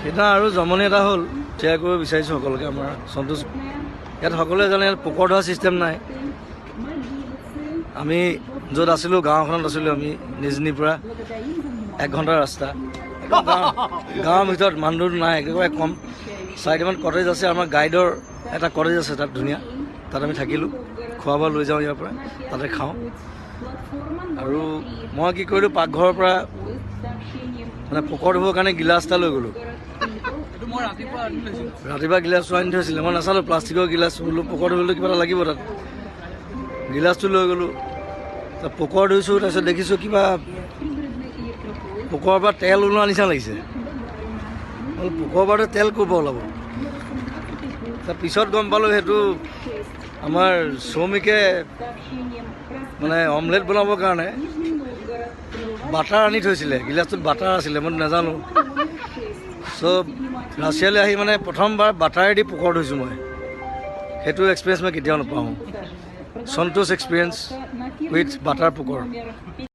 সেইদিনা আৰু জমনি এটা হ'ল শ্বেয়াৰ কৰিব বিচাৰিছোঁ সকলোকে আমাৰ সন্তোষ। ইয়াত সকলোৱে জানে ইয়াত পোকৰ ধৰা ছিষ্টেম নাই। আমি য'ত আছিলোঁ গাঁওখনত আছিলোঁ আমি নিজনিৰ পৰা। এক ঘণ্টাৰ ৰাস্তা। গাঁৱৰ ভিতৰত মানুহ নাই একেবাৰে কম। চাৰিটামান কটেজ আছে আমাৰ গাইডৰ এটা কটেজ আছে তাত ধুনীয়া। তাত আমি থাকিলোঁ। খোৱা বোৱা লৈ যাওঁ ইয়াৰ পৰা তাতে খাওঁ। আৰু মই কি কৰিলোঁ পাকঘৰৰ পৰা মানে পোকৰ ধুবৰ কাৰণে গিলাচ এটা লৈ গ'লোঁ। ৰাতিপুৱা গিলাচটো আনি থৈছিলে। মই নাচালোঁ প্লাষ্টিকৰ গিলাচ বোলো পোকৰ ধৰিবলৈ কিবা এটা লাগিব তাত। গিলাচটো লৈ গ'লোঁ। তাত পোকৰ ধুইছোঁ তাৰপিছত দেখিছোঁ কিবা পোকৰ পৰা তেল ওলোৱা নিচিনা লাগিছে। বোলো, পোকৰ পৰা তেল পৰা ওলাব? তাৰ পিছত গম পালোঁ সেইটো আমাৰ শ্ৰমিকে মানে অমলেট বনাবৰ কাৰণে বাটাৰ আনি থৈছিলে। গিলাচটোত বাটাৰ আছিলে মই নাজানো। চ' ৰাছিয়ালৈ আহি মানে প্ৰথমবাৰ বাটাৰেদি পোকৰ ধুইছোঁ মই। সেইটো এক্সপিৰিয়েঞ্চ মই কেতিয়াও নাপাওঁ সন্তোষ এক্সপিৰিয়েঞ্চ উইথ বাটাৰ পোকৰ